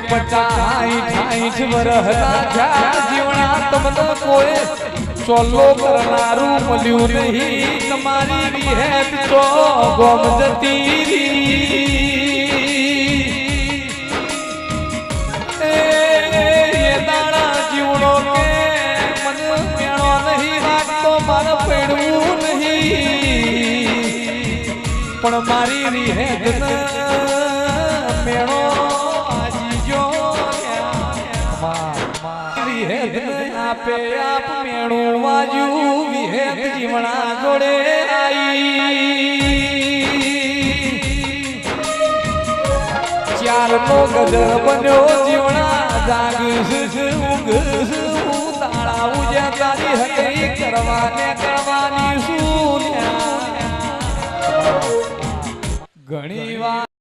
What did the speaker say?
પચાઈ પડવું નહીં. પણ મારી વિહેત મેળો વિહેત આપે આપ મેળો વાજ્યું જીવણા જોડે આઈ. ચાર તો ગજ બન્યો જીવણા જાગ ઊંઘ તાળા ઉજ્યા તારી હતી કરવાને કરવાની શું ઘણી વાર